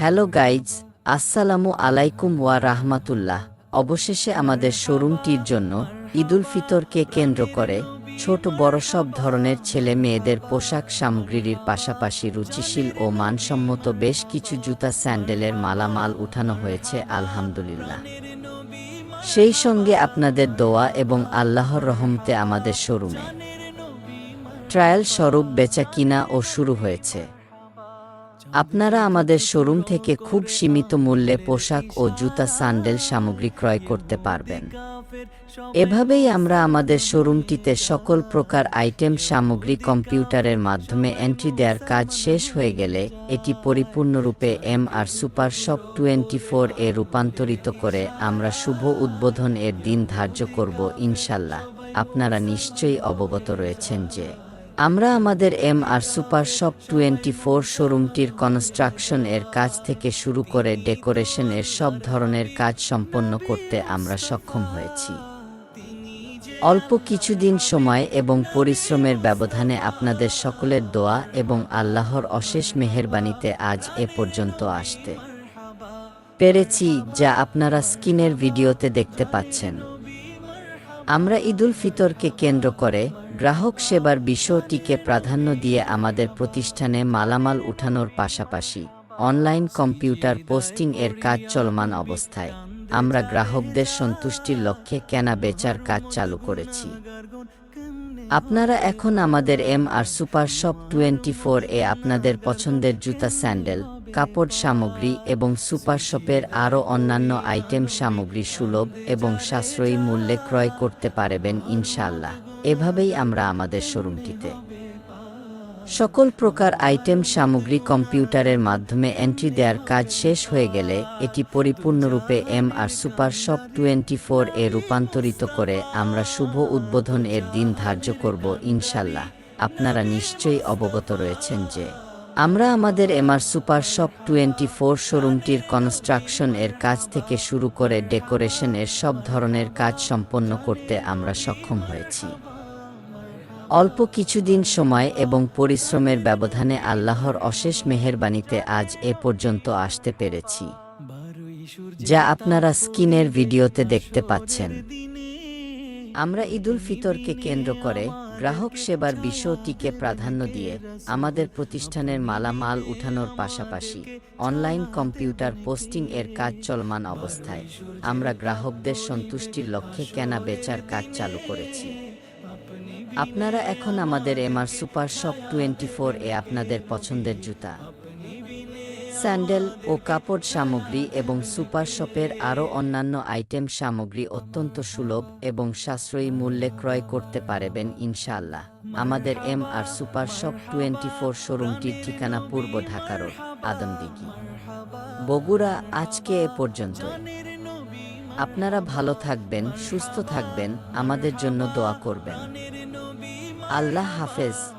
Hello guys, আসসালামু আলাইকুম ওয়া রাহমাতুল্লাহ। অবশেষে আমাদের শোরুমটির জন্য ঈদুল ফিতরকে কেন্দ্র করে ছোট বড় সব ধরনের ছেলে মেয়েদের পোশাক সামগ্রীর পাশাপাশি রুচিশীল ও মানসম্মত বেশ কিছু জুতা স্যান্ডেলের মালামাল উঠানো হয়েছে, আলহামদুলিল্লাহ। সেই সঙ্গে আপনাদের দোয়া এবং আল্লাহর রহমতে আমাদের শোরুমে। ট্রায়াল স্বরূপ বেচা কিনা ও শুরু হয়েছে। আপনারা আমাদের শোরুম থেকে খুব সীমিত মূল্যে পোশাক ও জুতা, স্যান্ডেল সামগ্রী ক্রয় করতে পারবেন। এভাবেই আমরা আমাদের শোরুমটিতে সকল প্রকার আইটেম সামগ্রী কম্পিউটারের মাধ্যমে এন্ট্রি দেওয়ার কাজ শেষ হয়ে গেলে এটি পরিপূর্ণরূপে M R super shop twenty four এ রূপান্তরিত করে আমরা শুভ উদ্বোধন এর দিন ধার্য করব ইনশাল্লাহ। আপনারা নিশ্চয়ই অবগত রয়েছেন যে আমরা আমাদের M R super shop twenty four শোরুমটির construction এর কাজ থেকে শুরু করে ডেকোরেশন এর সব ধরনের কাজ সম্পন্ন করতে আমরা সক্ষম হয়েছি। অল্প কিছুদিন সময় এবং পরিশ্রমের ব্যবধানে আপনাদের সকলের দোয়া এবং আল্লাহর অশেষ মেহেরবানিতে আজ এ পর্যন্ত আসতে পেরেছি যা আপনারা স্ক্রিনের ভিডিওতে দেখতে পাচ্ছেন। আমরা ঈদুল ফিতরকে কেন্দ্র করে গ্রাহক সেবার বিষয়টিকে প্রাধান্য দিয়ে আমাদের প্রতিষ্ঠানে মালামাল উঠানোর পাশাপাশি অনলাইন কম্পিউটার পোস্টিং এর কাজ চলমান অবস্থায়। আমরা গ্রাহকদের সন্তুষ্টির লক্ষ্যে কেনা বেচার কাজ চালু করেছি। আপনারা এখন আমাদের M R super shop twenty four এ আপনাদের পছন্দের জুতা, স্যান্ডেল, কাপড় সামগ্রী এবং সুপার শপের আরও অন্যান্য আইটেম সামগ্রী সুলভ এবং সাশ্রয়ী মূল্যে ক্রয় করতে পারবেন ইনশাল্লাহ এভাবেই আমরা আমাদের শোরুমটিতে। সকল প্রকার আইটেম সামগ্রী কম্পিউটারের মাধ্যমে এন্ট্রি দেওয়ার কাজ শেষ হয়ে গেলে এটি পরিপূর্ণরূপে M R super shop twenty four এ রূপান্তরিত করে আমরা শুভ উদ্বোধন এর দিন ধার্য করব ইনশাল্লাহ। আপনারা নিশ্চয়ই অবগত রয়েছেন যে আমরা আমাদের MR super shop twenty four শোরুমটির construction এর কাজ থেকে শুরু করে ডেকোরেশন এর সব ধরনের কাজ সম্পন্ন করতে আমরা সক্ষম হয়েছি। অল্প কিছুদিন সময় এবং পরিশ্রমের ব্যবধানে আল্লাহর অশেষ মেহেরবানিতে আজ এ পর্যন্ত আসতে পেরেছি। যা আপনারা স্কিনের ভিডিওতে দেখতে পাচ্ছেন। আমরা ঈদুল ফিতরকে কেন্দ্র করে গ্রাহক সেবার বিষয়টিকে প্রাধান্য দিয়ে আমাদের প্রতিষ্ঠানের মালামাল উঠানোর পাশাপাশি অনলাইন কম্পিউটার পোস্টিং এর কাজ চলমান অবস্থায় আমরা গ্রাহকদের সন্তুষ্টির লক্ষ্যে কেনা বেচার কাজ চালু করেছি। আপনারা এখন আমাদের MR super shop twenty four এ আপনাদের পছন্দের জুতা স্যান্ডেল ও কাপড় সামগ্রী এবং সুপার শপের আরও অন্যান্য আইটেম সামগ্রী অত্যন্ত সুলভ এবং সাশ্রয়ী মূল্যে ক্রয় করতে পারবেন, ইনশাআল্লাহ। আমাদের M R super shop twenty four শোরুমটির ঠিকানা পূর্ব ঢাকার আদমদিঘি। বগুড়া আজকে এ পর্যন্ত। আপনারা ভালো থাকবেন, সুস্থ থাকবেন, আমাদের জন্য দোয়া করবেন। আল্লাহ হাফেজ।